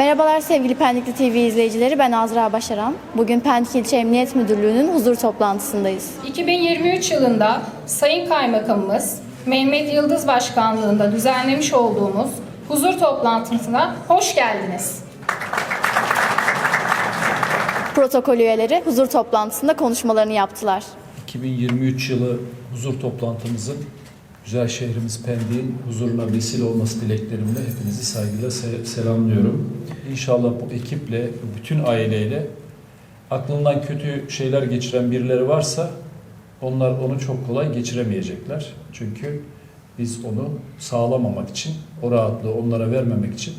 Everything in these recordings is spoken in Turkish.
Merhabalar sevgili Pendikli TV izleyicileri. Ben Azra Başaran. Bugün Pendik İlçe Emniyet Müdürlüğü'nün huzur toplantısındayız. 2023 yılında Sayın Kaymakamımız Mehmet Yıldız Başkanlığında düzenlemiş olduğumuz huzur toplantısına hoş geldiniz. Protokol üyeleri huzur toplantısında konuşmalarını yaptılar. 2023 yılı huzur toplantımızın güzel şehrimiz Pendik'in huzuruna vesile olması dileklerimle hepinizi saygıyla se- selamlıyorum. İnşallah bu ekiple, bütün aileyle aklından kötü şeyler geçiren birileri varsa onlar onu çok kolay geçiremeyecekler. Çünkü biz onu sağlamamak için, o rahatlığı onlara vermemek için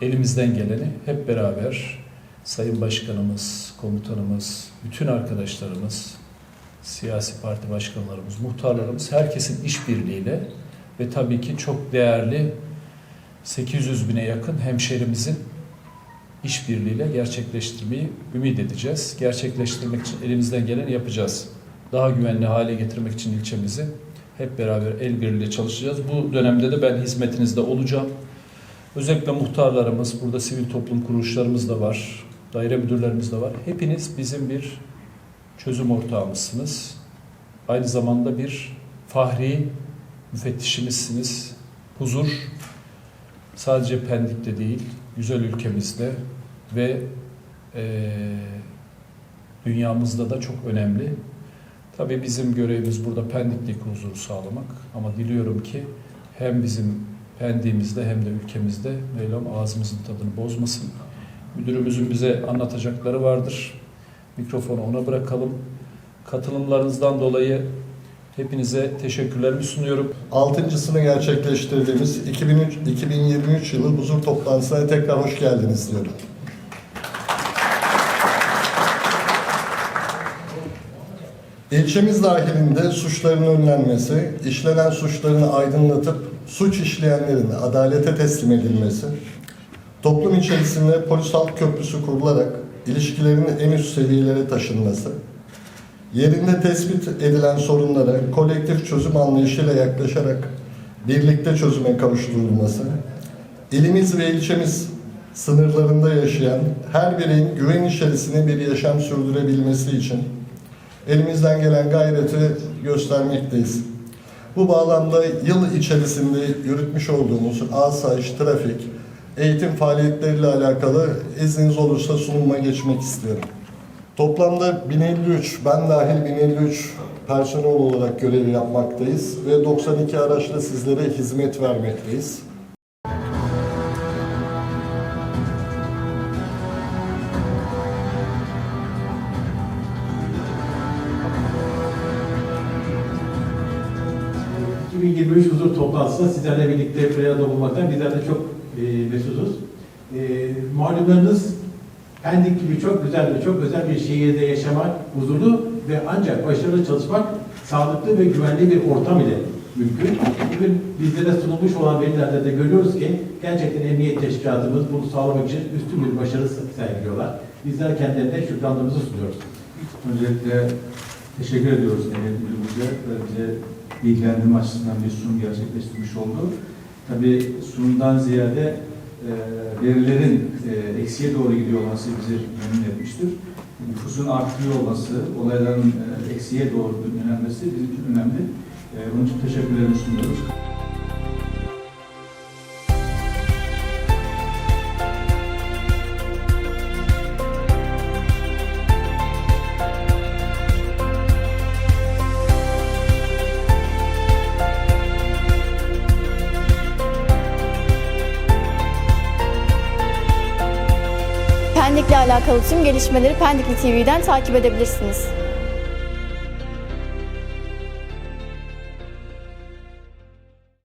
elimizden geleni hep beraber Sayın Başkanımız, komutanımız, bütün arkadaşlarımız, siyasi parti başkanlarımız, muhtarlarımız herkesin işbirliğiyle ve tabii ki çok değerli 800 bine yakın hemşerimizin işbirliğiyle gerçekleştirmeyi ümit edeceğiz. Gerçekleştirmek için elimizden geleni yapacağız. Daha güvenli hale getirmek için ilçemizi hep beraber el birliğiyle çalışacağız. Bu dönemde de ben hizmetinizde olacağım. Özellikle muhtarlarımız, burada sivil toplum kuruluşlarımız da var, daire müdürlerimiz de var. Hepiniz bizim bir çözüm ortağımızsınız. Aynı zamanda bir fahri müfettişimizsiniz. Huzur sadece Pendik'te değil, güzel ülkemizde ve eee, dünyamızda da çok önemli. Tabii bizim görevimiz burada Pendik'teki huzuru sağlamak ama diliyorum ki hem bizim Pendik'imizde hem de ülkemizde Mevlam ağzımızın tadını bozmasın. Müdürümüzün bize anlatacakları vardır. Mikrofonu ona bırakalım. Katılımlarınızdan dolayı hepinize teşekkürlerimi sunuyorum. Altıncısını gerçekleştirdiğimiz 2003, 2023 yılı huzur toplantısına tekrar hoş geldiniz diyorum. İlçemiz dahilinde suçların önlenmesi, işlenen suçlarını aydınlatıp suç işleyenlerin adalete teslim edilmesi, toplum içerisinde polis halk köprüsü kurularak ilişkilerin en üst seviyelere taşınması, yerinde tespit edilen sorunlara kolektif çözüm anlayışıyla yaklaşarak birlikte çözüme kavuşturulması, ilimiz ve ilçemiz sınırlarında yaşayan her bireyin güven içerisinde bir yaşam sürdürebilmesi için elimizden gelen gayreti göstermekteyiz. Bu bağlamda yıl içerisinde yürütmüş olduğumuz asayiş, trafik, eğitim faaliyetleriyle alakalı izniniz olursa sunuma geçmek istiyorum. Toplamda 1053, ben dahil 1053 personel olarak görev yapmaktayız ve 92 araçla sizlere hizmet vermekteyiz. Ee, 2023 huzur toplantısında sizlerle birlikte bir arada bulmaktan bizler de çok mesutuz. E, malumlarınız Pendik gibi çok güzel ve çok özel bir şehirde yaşamak huzurlu ve ancak başarılı çalışmak sağlıklı ve güvenli bir ortam ile mümkün. Bugün bizlere sunulmuş olan verilerde de görüyoruz ki gerçekten emniyet teşkilatımız bunu sağlamak için üstün bir başarı sergiliyorlar. Bizler kendilerine şükranlarımızı sunuyoruz. Öncelikle teşekkür ediyoruz Emniyet Müdürümüze bize bilgilendirme açısından bir sunum gerçekleştirmiş oldu. Tabii sunumdan ziyade e, verilerin e, eksiye doğru gidiyor olması bizi memnun etmiştir. Nüfusun artıyor olması, olayların e, eksiye doğru yönelmesi bizim için önemli. E, onun için teşekkürlerimi sunuyoruz. Pendik'le alakalı tüm gelişmeleri Pendikli TV'den takip edebilirsiniz.